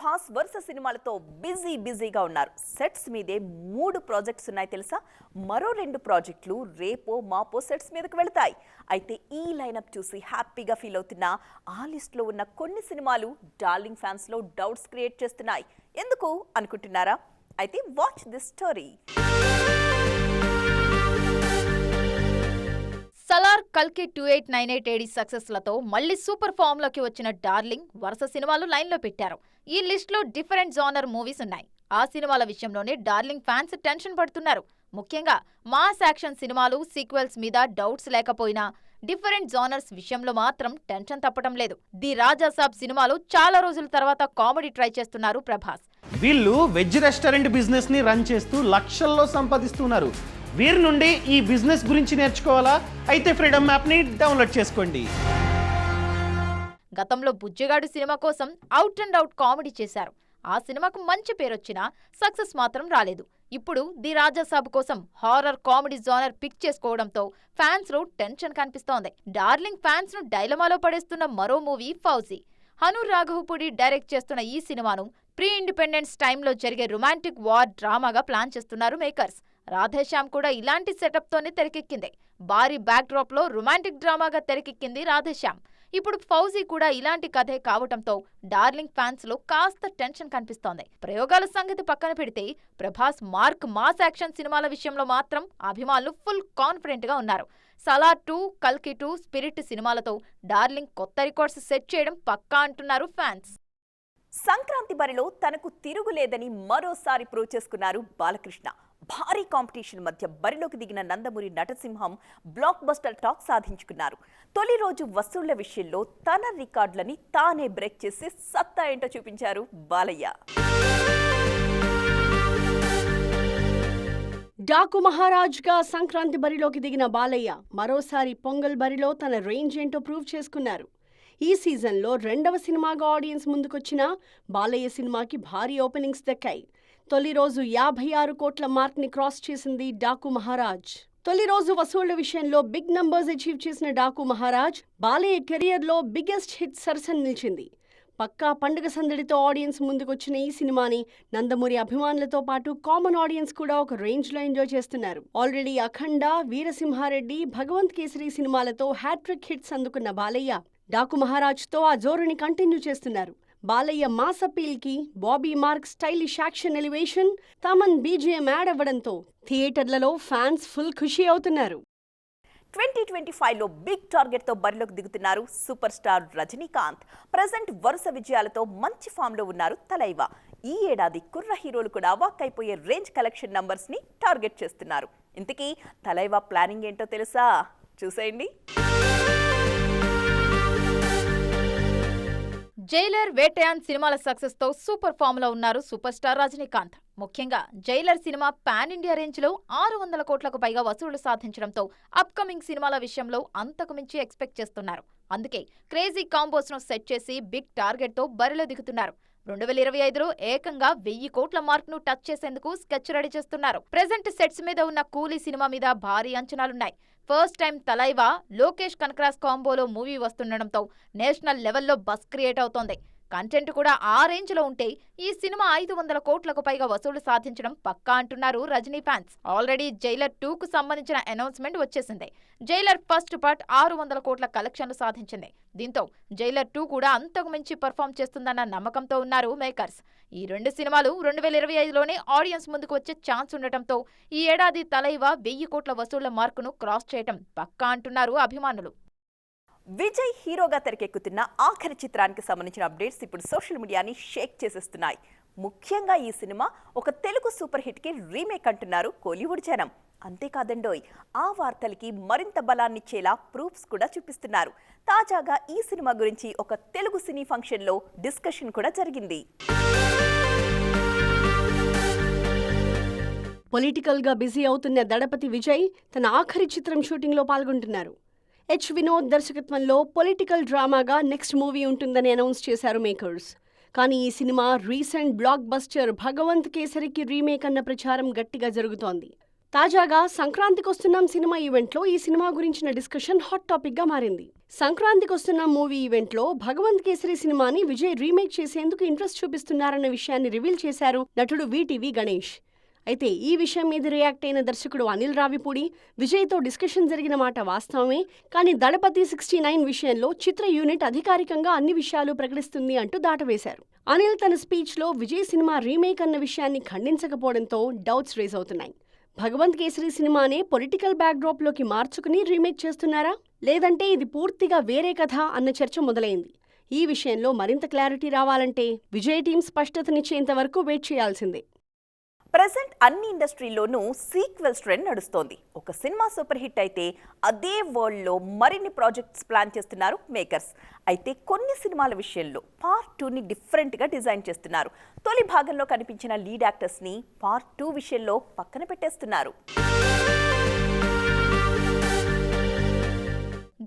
ప్రభాస్ వరుస సినిమాలతో బిజీ బిజీగా ఉన్నారు. సెట్స్ మీదే మూడు ప్రాజెక్ట్స్ ఉన్నాయి తెలుసా? మరో రెండు ప్రాజెక్టులు రేపో మాపో సెట్స్ మీదకు వెళతాయి. అయితే ఈ లైనప్ చూసి హ్యాపీగా ఫీల్ అవుతున్న ఆ లిస్ట్లో ఉన్న కొన్ని సినిమాలు డార్లింగ్ ఫ్యాన్స్లో డౌట్స్ క్రియేట్ చేస్తున్నాయి. ఎందుకు అనుకుంటున్నారా? అయితే వాచ్ దిస్ స్టోరీ. కల్కి two eight nine eight AD సక్సెస్లతో మళ్ళీ సూపర్ ఫామ్లోకి వచ్చిన డార్లింగ్ వరుస సినిమాలు లైన్లో పెట్టారు. ఈ లిస్ట్లో డిఫరెంట్ జానర్ మూవీస్ ఉన్నాయి. ఆ సినిమాల విషయంలోనే డార్లింగ్ ఫ్యాన్స్ టెన్షన్ పడుతున్నారు. ముఖ్యంగా మాస్ యాక్షన్ సినిమాలు సీక్వెల్స్ మీద డౌట్స్ లేకపోయినా డిఫరెంట్ జానర్స్ విషయంలో మాత్రం టెన్షన్ తప్పటం లేదు. ది రాజా సాబ్ సినిమాలో చాలా రోజుల తర్వాత కామెడీ ట్రై చేస్తున్నారు ప్రభాస్. వీళ్ళు వెజ్ రెస్టారెంట్ బిజినెస్ని రన్ చేస్తూ లక్షల్లో సంపాదిస్తున్నారు. వీరి నుండి ఈ బిజినెస్ గురించి నేర్చుకోవాలా? అయితే ఫ్రీడమ్ యాప్ని డౌన్లోడ్ చేసుకోండి. గతంలో బుజ్జిగాడు సినిమా కోసం అవుట్ అండ్ అవుట్ కామెడీ చేశారు. ఆ సినిమాకు మంచి పేరొచ్చినా సక్సెస్ మాత్రం రాలేదు. ఇప్పుడు ది రాజాసాబ్ కోసం హారర్ కామెడీ జోనర్ పిక్ చేసుకోవడంతో ఫ్యాన్స్లో టెన్షన్ కనిపిస్తోంది. డార్లింగ్ ఫ్యాన్స్ను డైలమాలో పడేస్తున్న మరో మూవీ ఫౌజీ. హను రాఘవపూడి డైరెక్ట్ చేస్తున్న ఈ సినిమాను ప్రీ ఇండిపెండెన్స్ టైంలో జరిగే రొమాంటిక్ వార్ డ్రామాగా ప్లాన్ చేస్తున్నారు మేకర్స్. రాధేశ్యామ్ కూడా ఇలాంటి సెటప్ తోనే తెరకెక్కింది. భారీ బ్యాక్ డ్రాప్లో రొమాంటిక్ డ్రామాగా తెరకెక్కింది రాధేశ్యామ్. ఇప్పుడు ఫౌజీ కూడా ఇలాంటి కథే కావటంతో డార్లింగ్ ఫ్యాన్స్లో కాస్త టెన్షన్ కనిపిస్తోంది. ప్రయోగాల సంగతి పక్కన పెడితే ప్రభాస్ మార్క్ మాస్ యాక్షన్ సినిమాల విషయంలో మాత్రం అభిమానులు ఫుల్ కాన్ఫిడెంట్గా ఉన్నారు. సలార్ టూ కల్కి టూ స్పిరిట్ సినిమాలతో డార్లింగ్ కొత్త రికార్డ్స్ సెట్ చేయడం పక్కా అంటున్నారు ఫ్యాన్స్ సంక్రాంతి బరిలో తనకు తిరుగులేదని మరోసారి ప్రూవ్ చేసుకున్నారు బాలకృష్ణ. భారీ కాంపిటీషన్ మధ్య బరిలోకి దిగిన నందమూరి నటసింహం బ్లాక్ బస్టర్ టాక్ సాధించుకున్నారు. తొలి రోజు వసూళ్ళ విషయంలో తన రికార్డులని తానే బ్రేక్ చేసి సత్తా ఏంటో చూపించారు బాలయ్య. డాకు మహారాజ్గా సంక్రాంతి బరిలోకి దిగిన బాలయ్య మరోసారి పొంగల్ బరిలో తన రేంజ్ ఏంటో ప్రూవ్ చేసుకున్నారు. ఈ సీజన్లో రెండవ సినిమాగా ఆడియన్స్ ముందుకొచ్చిన బాలయ్య సినిమాకి భారీ ఓపెనింగ్స్ దక్కాయి. తొలి రోజు యాభై ఆరు కోట్ల మార్క్ని క్రాస్ చేసింది డాకు మహారాజ్. తొలి రోజు వసూళ్ళ విషయంలో బిగ్ నంబర్స్ అచీవ్ చేసిన డాకు మహారాజ్ బాలయ్య కెరియర్లో బిగ్గెస్ట్ హిట్ సరసన నిలిచింది. పక్కా పండుగ సందడితో ఆడియన్స్ ముందుకొచ్చిన ఈ సినిమాని నందమూరి అభిమానులతో పాటు కామన్ ఆడియన్స్ కూడా ఒక రేంజ్లో ఎంజాయ్ చేస్తున్నారు. ఆల్రెడీ అఖండ వీరసింహారెడ్డి భగవంత్ కేసరి సినిమాలతో హ్యాట్రిక్ హిట్స్ అందుకున్న బాలయ్య డాకు మహారాజ్తో ఆ జోరుని కంటిన్యూ చేస్తున్నారు. Balayya mass appeal Bobby mark stylish action elevation Thaman BGM add అవ్వడంతో థియేటర్లలో ఫ్యాన్స్ ఫుల్ ఖుషి అవుతున్నారు. ట్వంటీ ట్వంటీ ఫైవ్లో బిగ్ టార్గెట్తో బరిలోకి దిగుతున్నారు సూపర్ స్టార్ రజనీకాంత్. ప్రజెంట్ వరుస విజయాలతో మంచి ఫామ్లో ఉన్నారు తలైవా. ఈ ఏడాది కుర్ర హీరోలు కూడా వాక్ అయిపోయే రేంజ్ కలెక్షన్ నంబర్స్ని టార్గెట్ చేస్తున్నారు. ఇంతకీ తలైవా ప్లానింగ్ ఏంటో తెలుసా? చూసేయండి. జైలర్ వేటయాన్ సినిమాల సక్సెస్తో సూపర్ ఫామ్లో ఉన్నారు సూపర్ స్టార్ రజనీకాంత్. ముఖ్యంగా జైలర్ సినిమా పాన్ ఇండియా రేంజ్లో ఆరు వందల కోట్లకు పైగా వసూళ్ళు సాధించడంతో అప్కమింగ్ సినిమాల విషయంలో అంతకు మించి ఎక్స్పెక్ట్ చేస్తున్నారు. అందుకే క్రేజీ కాంబోస్ను సెట్ చేసి బిగ్ టార్గెట్తో బరిలో దిగుతున్నారు. రెండు వేల ఇరవై ఐదులో ఏకంగా వెయ్యి కోట్ల మార్క్ను టచ్ చేసేందుకు స్కెచ్ రెడీ చేస్తున్నారు. ప్రెజెంట్ సెట్స్ మీద ఉన్న కూలీ సినిమా మీద భారీ అంచనాలున్నాయి. ఫస్ట్ టైం తలైవా లోకేష్ కనకరాజ్ కాంబోలో మూవీ వస్తుండడంతో నేషనల్ లెవెల్లో బస్ క్రియేట్ అవుతోంది. కంటెంట్ కూడా ఆ రేంజ్లో ఉంటే ఈ సినిమా ఐదు వందల కోట్లకు పైగా వసూలు సాధించడం పక్కా అంటున్నారు Rajini fans. Already Jailer two కు సంబంధించిన అనౌన్స్మెంట్ వచ్చేసింది. జైలర్ ఫస్ట్ పార్ట్ ఆరు వందల కోట్ల కలెక్షన్లు సాధించింది. దీంతో జైలర్ టూ కూడా అంతకు మించి పర్ఫామ్ చేస్తుందన్న నమ్మకంతో ఉన్నారు మేకర్స్. ఈ రెండు సినిమాలు రెండు వేల ఇరవై ఐదులోనే ఆడియన్స్ ముందుకు వచ్చే ఛాన్స్ ఉండటంతో ఈ ఏడాది తలైవ వెయ్యి కోట్ల వసూళ్ళ మార్కును క్రాస్ చేయటం పక్కా అంటున్నారు అభిమానులు. విజయ్ హీరోగా తెరకెక్కుతున్న ఆఖరి చిత్రానికి సంబంధించిన అప్డేట్స్ ఇప్పుడు సోషల్ మీడియాని షేక్ చేసేస్తున్నాయి. ముఖ్యంగా ఈ సినిమా ఒక తెలుగు సూపర్ హిట్కి రీమేక్ అంటున్నారు కోలీవుడ్ జనం. అంతేకాదండోయ్ ఆ వార్తలకి మరింత బలాన్నిచ్చేలా ప్రూఫ్స్ కూడా చూపిస్తున్నారు. తాజాగా ఈ సినిమా గురించి ఒక తెలుగు సినీ ఫంక్షన్లో డిస్కషన్ కూడా జరిగింది. పొలిటికల్గా బిజీ అవుతున్న దడపతి విజయ్ తన ఆఖరి చిత్రం షూటింగ్లో పాల్గొంటున్నారు. హెచ్ వినోద్ దర్శకత్వంలో పొలిటికల్ డ్రామాగా నెక్స్ట్ మూవీ ఉంటుందని అనౌన్స్ చేశారు మేకర్స్. కానీ ఈ సినిమా రీసెంట్ బ్లాక్ బస్టర్ భగవంత్ కేసరికి రీమేక్ అన్న ప్రచారం గట్టిగా జరుగుతోంది. తాజాగా సంక్రాంతికి వస్తున్నాం సినిమా ఈవెంట్లో ఈ సినిమా గురించిన డిస్కషన్ హాట్ టాపిక్గా మారింది. సంక్రాంతికి వస్తున్న మూవీ ఈవెంట్లో భగవంత్ కేసరి సినిమాని విజయ్ రీమేక్ చేసేందుకు ఇంట్రెస్ట్ చూపిస్తున్నారన్న విషయాన్ని రివీల్ చేశారు నటుడు వీటీవీ గణేష్. అయితే ఈ విషయం మీద రియాక్ట్ అయిన దర్శకుడు అనిల్ రావిపూడి విజయ్తో డిస్కషన్ జరిగిన మాట వాస్తవమే కానీ దళపతి సిక్స్టీ నైన్ విషయంలో చిత్ర యూనిట్ అధికారికంగా అన్ని విషయాలు ప్రకటిస్తుంది అంటూ దాటవేశారు. అనిల్ తన స్పీచ్లో విజయ్ సినిమా రీమేక్ అన్న విషయాన్ని ఖండించకపోవడంతో డౌట్స్ రేజ్ అవుతున్నాయి. భగవంత్ కేసరి సినిమానే పొలిటికల్ బ్యాక్డ్రాప్లోకి మార్చుకుని రీమేక్ చేస్తున్నారా? లేదంటే ఇది పూర్తిగా వేరే కథ అన్న చర్చ మొదలైంది. ఈ విషయంలో మరింత క్లారిటీ రావాలంటే విజయ్ టీం స్పష్టతనిచ్చేంత వరకు వెయిట్ చేయాల్సిందే. ప్రజెంట్ అన్ని ఇండస్ట్రీలోనూ సీక్వెల్స్ ట్రెండ్ నడుస్తోంది. ఒక సినిమా సూపర్ హిట్ అయితే అదే వరల్డ్లో మరిన్ని ప్రాజెక్ట్స్ ప్లాన్ చేస్తున్నారు మేకర్స్. అయితే కొన్ని సినిమాల విషయంలో పార్ట్ టూని డిఫరెంట్గా డిజైన్ చేస్తున్నారు. తొలి భాగంలో కనిపించిన లీడ్ యాక్టర్స్ని పార్ట్ టూ విషయంలో పక్కన పెట్టేస్తున్నారు.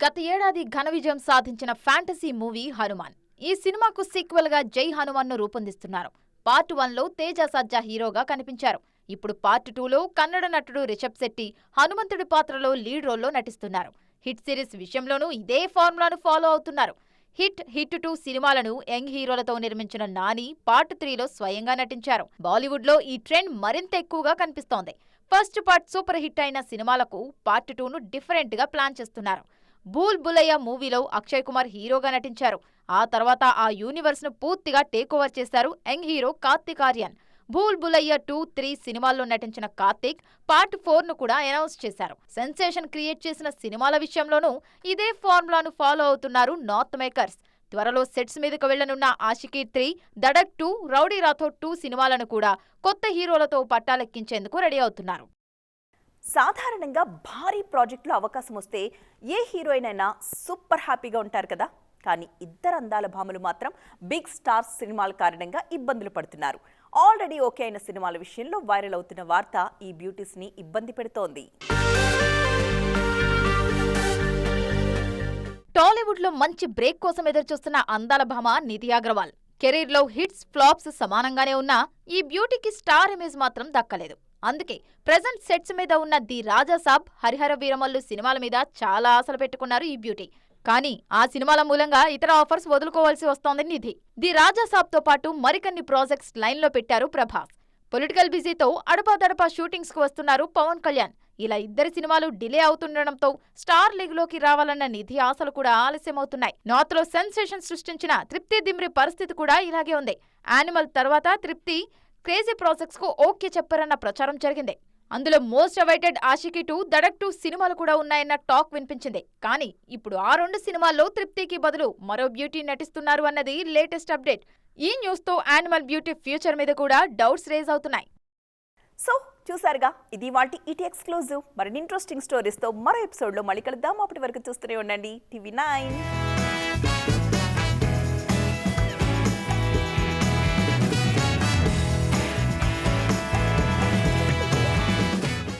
గత ఏడాది ఘన విజయం సాధించిన ఫ్యాంటసీ మూవీ హనుమాన్. ఈ సినిమాకు సీక్వెల్గా జై హనుమాన్ను రూపొందిస్తున్నారు. పార్ట్ వన్లో తేజ సజ్జా హీరోగా కనిపించారు. ఇప్పుడు పార్ట్ టూలో కన్నడ నటుడు రిషబ్ శెట్టి హనుమంతుడి పాత్రలో లీడ్ రోల్లో నటిస్తున్నారు. హిట్ సిరీస్ విషయంలోనూ ఇదే ఫార్ములాను ఫాలో అవుతున్నారు. హిట్ హిట్ టూ సినిమాలను యంగ్ హీరోలతో నిర్మించిన నాని పార్ట్ త్రీలో స్వయంగా నటించారు. బాలీవుడ్లో ఈ ట్రెండ్ మరింత ఎక్కువగా కనిపిస్తోంది. ఫస్ట్ పార్ట్ సూపర్ హిట్ అయిన సినిమాలకు పార్ట్ టూను డిఫరెంట్గా ప్లాన్ చేస్తున్నారు. భూల్ బులయ్య మూవీలో అక్షయ్ కుమార్ హీరోగా నటించారు. ఆ తర్వాత ఆ యూనివర్స్ను పూర్తిగా టేక్ ఓవర్ చేశారు young hero Kartik Aaryan. Bhool Bhulaiyaa two three సినిమాల్లో నటించిన కార్తిక్ పార్ట్ ఫోర్ను కూడా అనౌన్స్ చేశారు. సెన్సేషన్ క్రియేట్ చేసిన సినిమాల విషయంలోనూ ఇదే ఫార్ములాను ఫాలో అవుతున్నారు నార్త్ మేకర్స్. త్వరలో సెట్స్ మీదకు వెళ్ళనున్న Aashiqui three Dhadak two Rowdy Rathore two సినిమాలను కూడా కొత్త హీరోలతో పట్టాలెక్కించేందుకు రెడీ అవుతున్నారు. సాధారణంగా భారీ ప్రాజెక్టులో అవకాశం వస్తే ఏ హీరోయిన్ అయినా సూపర్ హ్యాపీగా ఉంటారు కదా. కానీ ఇద్దరు అందాల భామలు మాత్రం బిగ్ స్టార్స్ సినిమాల కారణంగా ఇబ్బందులు పడుతున్నారు. ఆల్రెడీ ఓకే అయిన సినిమాల విషయంలో వైరల్ అవుతున్న వార్త ఈ బ్యూటీస్ని ఇబ్బంది పెడుతోంది. టాలీవుడ్లో మంచి బ్రేక్ కోసం ఎదురుచూస్తున్న అందాల భామ నిధి అగర్వాల్. కెరీర్లో హిట్స్ ఫ్లాప్స్ సమానంగానే ఉన్నా ఈ బ్యూటీకి స్టార్ ఇమేజ్ మాత్రం దక్కలేదు. అందుకే ప్రజెంట్ సెట్స్ మీద ఉన్న ది రాజాసాబ్ హరిహర వీరమల్లు సినిమాల మీద చాలా ఆశలు పెట్టుకున్నారు ఈ బ్యూటీ. కానీ ఆ సినిమాల మూలంగా ఇతర ఆఫర్స్ వదులుకోవాల్సి వస్తోంది నిధి. ది రాజాసాబ్తో పాటు మరికొన్ని ప్రాజెక్ట్స్ లైన్లో పెట్టారు ప్రభాస్. పొలిటికల్ బిజీతో అడపాదడపా షూటింగ్స్కు వస్తున్నారు పవన్ కళ్యాణ్. ఇలా ఇద్దరి సినిమాలు డిలే అవుతుండటంతో స్టార్ లీగ్లోకి రావాలన్న నిధి ఆశలు కూడా ఆలస్యమవుతున్నాయి. నార్త్లో సెన్సేషన్ సృష్టించిన తృప్తి దిమ్రి పరిస్థితి కూడా ఇలాగే ఉంది. యానిమల్ తర్వాత తృప్తి క్రేజీ ప్రాజెక్ట్స్కు ఓకే చెప్పారన్న ప్రచారం జరిగింది. అందులో most awaited Aashiqui two Dhadak two సినిమాలు కూడా ఉన్నాయన్న టాక్ వినిపించింది. కానీ ఇప్పుడు ఆ రెండు సినిమాల్లో తృప్తికి బదులు మరో బ్యూటీ నటిస్తున్నారు అన్నది లేటెస్ట్ అప్డేట్. ఈ న్యూస్తో యానిమల్ బ్యూటీ ఫ్యూచర్ మీద కూడా డౌట్స్ రేజ్ అవుతున్నాయి. సో చూసారుగా ఇది వాటి ఇటీ ఎక్స్క్లూజివ్. మరిన్ని ఇంట్రెస్టింగ్ స్టోరీస్తో మరో ఎపిసోడ్లో మళ్ళీ కలుద్దాం. అప్పటి వరకు చూస్తూనే ఉండండి. TV nine.